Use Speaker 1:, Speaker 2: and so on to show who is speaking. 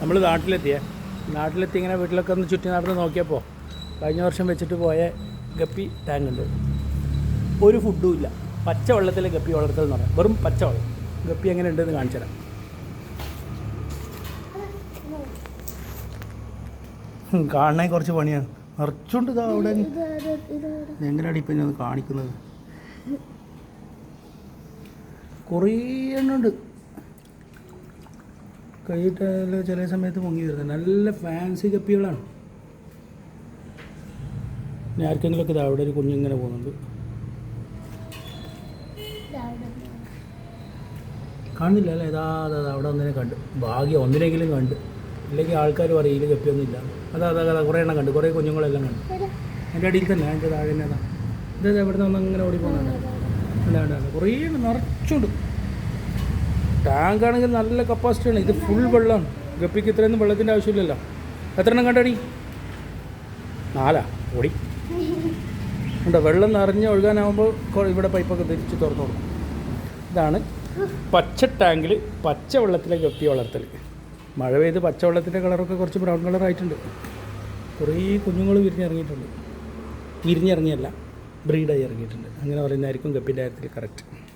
Speaker 1: നമ്മൾ നാട്ടിലെത്തിയേ. നാട്ടിലെത്തി ഇങ്ങനെ വീട്ടിലൊക്കെ ഒന്ന് ചുറ്റി നടന്ന് നോക്കിയപ്പോൾ കഴിഞ്ഞ വർഷം വെച്ചിട്ട് പോയ ഗപ്പി ടാങ്ക് ഉണ്ട്. ഒരു ഫുഡും ഇല്ല. പച്ച വെള്ളത്തിൽ ഗപ്പി വളർത്തൽ എന്ന് പറയാം. വെറും പച്ച വെള്ളം. ഗപ്പി എങ്ങനെ ഉണ്ടെന്ന് കാണിച്ചു ഉം, കുറച്ച് പണിയാണ്. നിറച്ചുണ്ട് ഇതാ അവിടെ. എങ്ങനെയാണ് ഇപ്പം ഞാൻ കാണിക്കുന്നത്? കുറേ എണ്ണം ഉണ്ട്. കൈയിട്ടാൽ ചില സമയത്ത് പൊങ്ങി വരുന്നത്. നല്ല ഫാൻസി കപ്പികളാണ്. ഇനി ആർക്കെങ്കിലുമൊക്കെ അവിടെ ഒരു കുഞ്ഞിങ്ങനെ പോകുന്നുണ്ട്. കാണുന്നില്ല അല്ലേ? അതാ അവിടെ ഒന്നിനെ കണ്ട്. ഭാഗ്യം ഒന്നിനെങ്കിലും കണ്ട്. ഇല്ലെങ്കിൽ ആൾക്കാർ പറയും ഇതിൽ കപ്പിയൊന്നും ഇല്ല അതാ അതാ കുറേ എണ്ണം കണ്ട്. കുറേ കുഞ്ഞുങ്ങളെല്ലാം കണ്ട്. എന്റെ അടിയിൽ തന്നെ അതിന്റെ താഴെ തന്നെ അതാ. ഇതാ ഇവിടെ നിന്ന് അങ്ങനെ ഓടിപ്പോകുന്നുണ്ട് അല്ല അല്ല കുറേ നിറച്ചുണ്ട്. ടാങ്ക് ആണെങ്കിൽ നല്ല കപ്പാസിറ്റിയാണ് ഇത് ഫുൾ വെള്ളമാണ് ഗപ്പിക്ക് ഇത്രയൊന്നും വെള്ളത്തിന്റെ ആവശ്യമില്ലല്ലോ. എത്ര എണ്ണം കണ്ടടി? നാലാ? ഓടി. ഉണ്ടോ? വെള്ളം നിറഞ്ഞ് ഒഴുകാനാകുമ്പോൾ കൊ- ഇവിടെ പൈപ്പൊക്കെ തിരിച്ച് തുറന്നു കൊടുക്കും. ഇതാണ് പച്ച ടാങ്കിൽ പച്ച വെള്ളത്തിലെ ഗപ്പി വളർത്തൽ മഴ പെയ്ത് പച്ച വെള്ളത്തിന്റെ കളറൊക്കെ കുറച്ച് ബ്രൗൺ കളറായിട്ടുണ്ട് കുറേ കുഞ്ഞുങ്ങൾ വിരിഞ്ഞിറങ്ങിയിട്ടുണ്ട്. വിരിഞ്ഞിറങ്ങിയല്ല ബ്രീഡായി ഇറങ്ങിയിട്ടുണ്ട്. അങ്ങനെ പറയുന്നതായിരിക്കും ഗപ്പിന്റെ കാര്യത്തിൽ കറക്റ്റ്